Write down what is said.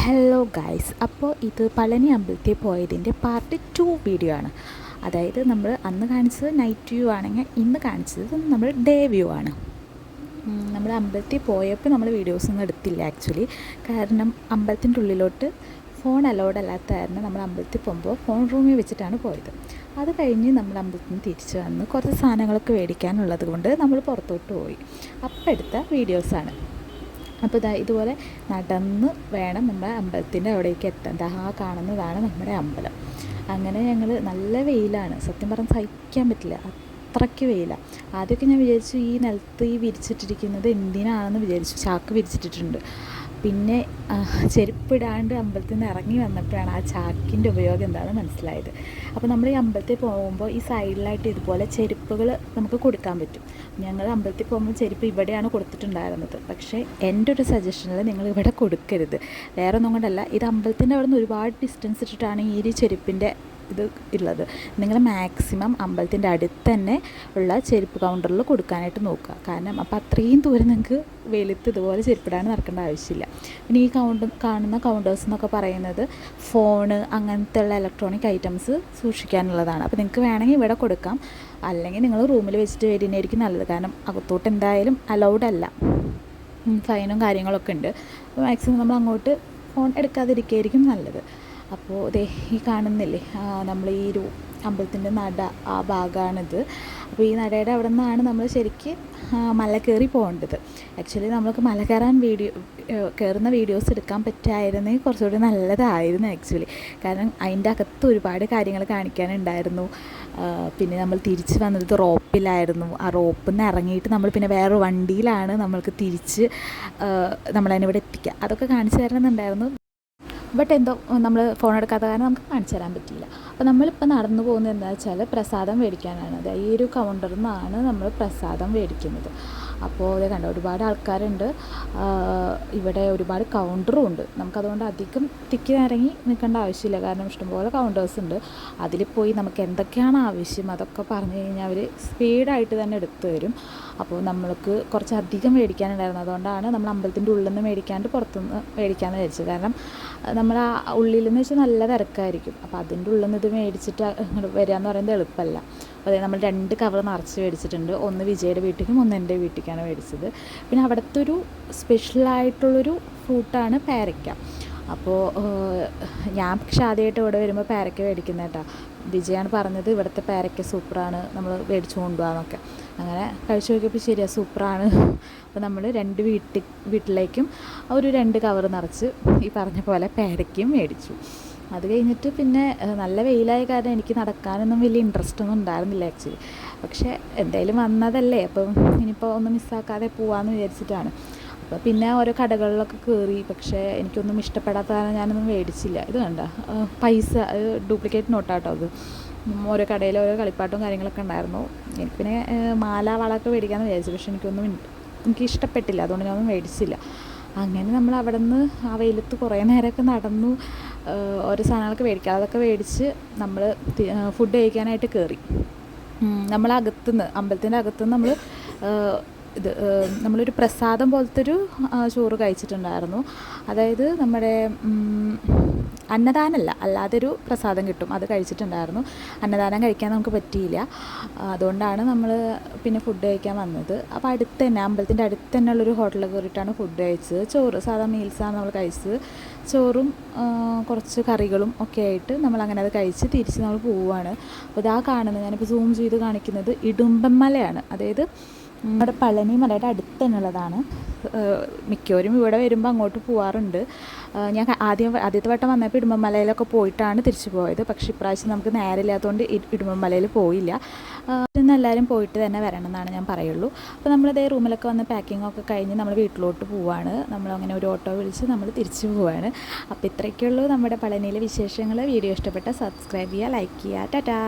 Hello guys അപ്പോൾ ഇത് പളനി അമ്പലത്തിൽ പോയതിന്റെ പാർട്ട് ടു വീഡിയോ ആണ്. അതായത് നമ്മൾ അന്ന് കാണിച്ചത് നൈറ്റ് വ്യൂ ആണെങ്കിൽ ഇന്ന് കാണിച്ചത് നമ്മൾ ഡേ വ്യൂ ആണ്. നമ്മൾ അമ്പലത്തിൽ പോയപ്പോൾ നമ്മൾ വീഡിയോസ് ഒന്നും എടുത്തില്ല ആക്ച്വലി കാരണം അമ്പലത്തിന്റെ ഉള്ളിലോട്ട് ഫോൺ അലൗഡ് അല്ലാത്ത കാരണം നമ്മൾ അമ്പലത്തിൽ പോകുമ്പോൾ ഫോൺ റൂമിൽ വെച്ചിട്ടാണ് പോയത്. അത് കഴിഞ്ഞ് നമ്മൾ അമ്പലത്തിൽ നിന്ന് തിരിച്ച് വന്ന് കുറച്ച് സാധനങ്ങളൊക്കെ മേടിക്കാനുള്ളത് കൊണ്ട് നമ്മൾ പുറത്തോട്ട് പോയി. അപ്പം എടുത്ത വീഡിയോസാണ് അപ്പോൾ ഇതാ ഇതുപോലെ നടന്ന് വേണം നമ്മുടെ അമ്പലത്തിന്റെ അവിടേക്ക് എത്താൻ. ദാ കാണുന്നതാണ് നമ്മുടെ അമ്പലം. അങ്ങനെ ഞങ്ങൾ നല്ല വെയിലാണ്. സത്യം പറഞ്ഞാൽ സഹിക്കാൻ പറ്റില്ല. അത്രയ്ക്ക് വെയിലാണ് ആദ്യമൊക്കെ ഞാൻ വിചാരിച്ചു ഈ നിലത്ത് ഈ വിരിച്ചിട്ടിരിക്കുന്നത് എന്തിനാണെന്ന് വിചാരിച്ചു. ചാക്ക് വിരിച്ചിട്ടിട്ടുണ്ട്. പിന്നെ ചെരുപ്പിടാണ്ട് അമ്പലത്തിൽ നിന്ന് ഇറങ്ങി വന്നപ്പോഴാണ് ആ ചാക്കിന്റെ ഉപയോഗം എന്താണെന്ന് മനസ്സിലായത്. അപ്പോൾ നമ്മൾ ഈ അമ്പലത്തിൽ പോകുമ്പോൾ ഈ സൈഡിലായിട്ട് ഇതുപോലെ ചെരുപ്പുകൾ നമുക്ക് കൊടുക്കാൻ പറ്റും. ഞങ്ങൾ അമ്പലത്തിൽ പോകുമ്പോൾ ചെരുപ്പ് ഇവിടെയാണ് കൊടുത്തിട്ടുണ്ടായിരുന്നത്. പക്ഷേ എന്റെ ഒരു സജഷനിൽ നിങ്ങൾ ഇവിടെ കൊടുക്കരുത്. വേറെ ഒന്നും കൊണ്ടല്ല ഇത് അമ്പലത്തിന്റെ അവിടെ നിന്ന് ഒരുപാട് ഡിസ്റ്റൻസ് ഇട്ടിട്ടാണ് ഈ ഒരു ചെരുപ്പിന്റെ ഇത് ഉള്ളത്. നിങ്ങൾ മാക്സിമം അമ്പലത്തിന്റെ അടുത്ത് തന്നെ ഉള്ള ചെരുപ്പ് കൗണ്ടറിൽ കൊടുക്കാനായിട്ട് നോക്കുക. കാരണം അപ്പോൾ അത്രയും ദൂരം നിങ്ങൾക്ക് വെളുത്ത് ഇതുപോലെ ചെരുപ്പിടാൻ നടക്കേണ്ട ആവശ്യമില്ല. പിന്നെ ഈ കൗണ്ട് കാണുന്ന കൗണ്ടേഴ്സ് എന്നൊക്കെ പറയുന്നത് ഫോണ് അങ്ങനത്തെ ഉള്ള ഇലക്ട്രോണിക് ഐറ്റംസ് സൂക്ഷിക്കാനുള്ളതാണ്. അപ്പോൾ നിങ്ങൾക്ക് വേണമെങ്കിൽ ഇവിടെ കൊടുക്കാം. അല്ലെങ്കിൽ നിങ്ങൾ റൂമിൽ വെച്ചിട്ട് വരുന്നതായിരിക്കും നല്ലത്. കാരണം അകത്തോട്ട് എന്തായാലും അലൗഡ് അല്ല. ഫൈനും കാര്യങ്ങളൊക്കെ ഉണ്ട്. അപ്പോൾ മാക്സിമം നമ്മൾ അങ്ങോട്ട് ഫോൺ എടുക്കാതിരിക്കുകയായിരിക്കും നല്ലത്. അപ്പോൾ ദേ ഈ കാണുന്നില്ലേ? നമ്മൾ ഈ ഒരു അമ്പലത്തിന്റെ നട ആ ഭാഗമാണിത് അപ്പോൾ ഈ നടയുടെ അവിടെ നിന്നാണ് നമ്മൾ ശരിക്ക് മല കയറി പോകേണ്ടത്. ആക്ച്വലി നമ്മൾക്ക് മല കയറാൻ വീഡിയോ കയറുന്ന വീഡിയോസ് എടുക്കാൻ പറ്റായിരുന്നെങ്കിൽ കുറച്ചുകൂടി നല്ലതായിരുന്നു ആക്ച്വലി കാരണം അതിന്റെ അകത്ത് ഒരുപാട് കാര്യങ്ങൾ കാണിക്കാനുണ്ടായിരുന്നു. പിന്നെ നമ്മൾ തിരിച്ച് വന്നത് റോപ്പിലായിരുന്നു. ആ റോപ്പിൽ നിന്ന് ഇറങ്ങിയിട്ട് നമ്മൾ പിന്നെ വേറെ വണ്ടിയിലാണ് നമ്മൾക്ക് തിരിച്ച് ആ, നമ്മളതിനെ ഇവിടെ എത്തിക്കുക. അതൊക്കെ കാണിച്ചു തരണമെന്നുണ്ടായിരുന്നു. ബട്ട് എന്തോ നമ്മൾ ഫോൺ എടുക്കാത്ത കാരണം നമുക്ക് കാണിച്ചു തരാൻ പറ്റിയില്ല. അപ്പോൾ നമ്മളിപ്പോൾ നടന്നു പോകുന്നത് എന്താ വെച്ചാൽ പ്രസാദം മേടിക്കാനാണ്. അതായത് ഈ ഒരു കൗണ്ടറിൽ നിന്നാണ് നമ്മൾ പ്രസാദം മേടിക്കുന്നത്. അപ്പോൾ ഇത് കണ്ട ഒരുപാട് ആൾക്കാരുണ്ട്. ഇവിടെ ഒരുപാട് കൗണ്ടറും ഉണ്ട്. നമുക്കതുകൊണ്ട് അധികം തിക്കി നിറങ്ങി നിൽക്കേണ്ട ആവശ്യമില്ല. കാരണം ഇഷ്ടംപോലെ കൗണ്ടേഴ്സ് ഉണ്ട്. അതിൽ പോയി നമുക്ക് എന്തൊക്കെയാണ് ആവശ്യം അതൊക്കെ പറഞ്ഞു കഴിഞ്ഞാൽ അവർ സ്പീഡായിട്ട് തന്നെ എടുത്തു തരും. അപ്പോൾ നമ്മൾക്ക് കുറച്ച് അധികം മേടിക്കാനുണ്ടായിരുന്നു. അതുകൊണ്ടാണ് നമ്മൾ അമ്പലത്തിന്റെ ഉള്ളിൽ നിന്ന് മേടിക്കാണ്ട് പുറത്തുനിന്ന് മേടിക്കാമെന്ന് വിചാരിച്ചത്. കാരണം നമ്മൾ ആ ഉള്ളിൽ നിന്ന് വെച്ചാൽ നല്ല തിരക്കായിരിക്കും. അപ്പോൾ അതിന്റെ ഉള്ളിൽ നിന്ന് ഇത് മേടിച്ചിട്ട് വരിക എന്ന് പറയുന്നത് എളുപ്പമല്ല. അപ്പോൾ അതായത് നമ്മൾ രണ്ട് കവർ നിറച്ച് മേടിച്ചിട്ടുണ്ട്. ഒന്ന് വിജയുടെ വീട്ടിലേക്കും ഒന്ന് എന്റെ വീട്ടിലേക്കാണ് മേടിച്ചത്. പിന്നെ അവിടുത്തെ ഒരു സ്പെഷ്യലായിട്ടുള്ളൊരു ഫ്രൂട്ടാണ് പേരയ്ക്ക അപ്പോൾ ഞാൻ പക്ഷെ ആദ്യമായിട്ട് ഇവിടെ വരുമ്പോൾ പേരയ്ക്ക മേടിക്കുന്ന കേട്ടോ. വിജയാണ് പറഞ്ഞത് ഇവിടുത്തെ പേരയ്ക്ക സൂപ്പറാണ് നമ്മൾ മേടിച്ചു കൊണ്ടുപോകാമെന്നൊക്കെ അങ്ങനെ കഴിച്ചു നോക്കിയപ്പോൾ ശരിയാണ് സൂപ്പറാണ്. അപ്പോൾ നമ്മൾ രണ്ട് വീട്ടിൽ വീട്ടിലേക്കും ഒരു രണ്ട് കവർ നിറച്ച് ഈ പറഞ്ഞ പോലെ പേരയ്ക്കയും മേടിച്ചു. അത് കഴിഞ്ഞിട്ട് പിന്നെ നല്ല വെയിലായ കാരണം എനിക്ക് നടക്കാനൊന്നും വലിയ ഇൻട്രസ്റ്റ് ഒന്നും ഉണ്ടായിരുന്നില്ല ആക്ച്വലി പക്ഷേ എന്തായാലും വന്നതല്ലേ. അപ്പം ഇനിയിപ്പോൾ ഒന്നും മിസ്സാക്കാതെ പോവാമെന്ന് വിചാരിച്ചിട്ടാണ്. അപ്പോൾ പിന്നെ ഓരോ കടകളിലൊക്കെ കയറി പക്ഷേ എനിക്കൊന്നും ഇഷ്ടപ്പെടാത്ത കാരണം ഞാനൊന്നും മേടിച്ചില്ല. ഇത് കണ്ട? പൈസ ഡ്യൂപ്ലിക്കേറ്റ് നോട്ടാട്ടോ അത്. ഓരോ കടയിൽ ഓരോ കളിപ്പാട്ടും കാര്യങ്ങളൊക്കെ ഉണ്ടായിരുന്നു. എനിക്ക് പിന്നെ മാല വളമൊക്കെ മേടിക്കാമെന്ന് വിചാരിച്ചു. പക്ഷേ എനിക്കൊന്നും എനിക്ക് ഇഷ്ടപ്പെട്ടില്ല. അതുകൊണ്ട് ഞാനൊന്നും മേടിച്ചില്ല. അങ്ങനെ നമ്മൾ അവിടെ നിന്ന് ആ വെയിലത്ത് കുറേ നേരമൊക്കെ നടന്നു. ഓരോ സാധനങ്ങളൊക്കെ മേടിക്കുക. അതൊക്കെ മേടിച്ച് നമ്മൾ ഫുഡ് കഴിക്കാനായിട്ട് കയറി നമ്മൾ അകത്തുനിന്ന് അമ്പലത്തിന്റെ അകത്തുനിന്ന് നമ്മൾ ഇത് നമ്മളൊരു പ്രസാദം പോലത്തെ ഒരു ചോറ് കഴിച്ചിട്ടുണ്ടായിരുന്നു. അതായത് നമ്മുടെ അന്നദാനമല്ല അല്ലാതൊരു പ്രസാദം കിട്ടും. അത് കഴിച്ചിട്ടുണ്ടായിരുന്നു. അന്നദാനം കഴിക്കാൻ നമുക്ക് പറ്റിയില്ല. അതുകൊണ്ടാണ് നമ്മൾ പിന്നെ ഫുഡ് കഴിക്കാൻ വന്നത്. അപ്പോൾ അടുത്ത് തന്നെ അമ്പലത്തിന്റെ അടുത്ത് തന്നെ ഉള്ളൊരു ഹോട്ടലിൽ കയറിയിട്ടാണ് ഫുഡ് കഴിച്ചത്. ചോറ് സാധാ മീൽസാണ് നമ്മൾ കഴിച്ചത്. ചോറും കുറച്ച് കറികളും ഒക്കെ ആയിട്ട് നമ്മൾ അങ്ങനെ അത് കഴിച്ച് തിരിച്ച് നമ്മൾ പോവുകയാണ് അപ്പോൾ ഇതാ കാണുന്നത്. ഞാനിപ്പോൾ സൂം ചെയ്ത് കാണിക്കുന്നത് ഇടുമ്പൻമലയാണ് അതായത് നമ്മുടെ പളനി മലയുടെ അടുത്ത് തന്നെയുള്ളതാണ്. മിക്കവരും ഇവിടെ വരുമ്പോൾ അങ്ങോട്ട് പോവാറുണ്ട്. ഞാൻ ആദ്യം ആദ്യത്തെ വട്ടം വന്നപ്പോൾ ഇടുമ്പമലയിലൊക്കെ പോയിട്ടാണ് തിരിച്ചു പോയത്. പക്ഷേ ഇപ്രാവശ്യം നമുക്ക് നേരമില്ലാത്തതുകൊണ്ട് ഇടുമ്പമലയിൽ പോയില്ല. ഇന്ന് എല്ലാവരും പോയിട്ട് തന്നെ വരണം എന്നാണ് ഞാൻ പറയുള്ളൂ. അപ്പോൾ നമ്മളിതേ റൂമിലൊക്കെ വന്ന് പാക്കിംഗ് ഒക്കെ കഴിഞ്ഞ് നമ്മൾ വീട്ടിലോട്ട് പോവാണ്. നമ്മളങ്ങനെ ഒരു ഓട്ടോ വിളിച്ച് നമ്മൾ തിരിച്ചു പോവാണ്. അപ്പോൾ ഇത്രയ്ക്കുള്ളൂ നമ്മുടെ പളനിയിലെ വിശേഷങ്ങൾ വീഡിയോ ഇഷ്ടപ്പെട്ട സബ്സ്ക്രൈബ് ചെയ്യുക ലൈക്ക് ചെയ്യുക. ടാറ്റാ!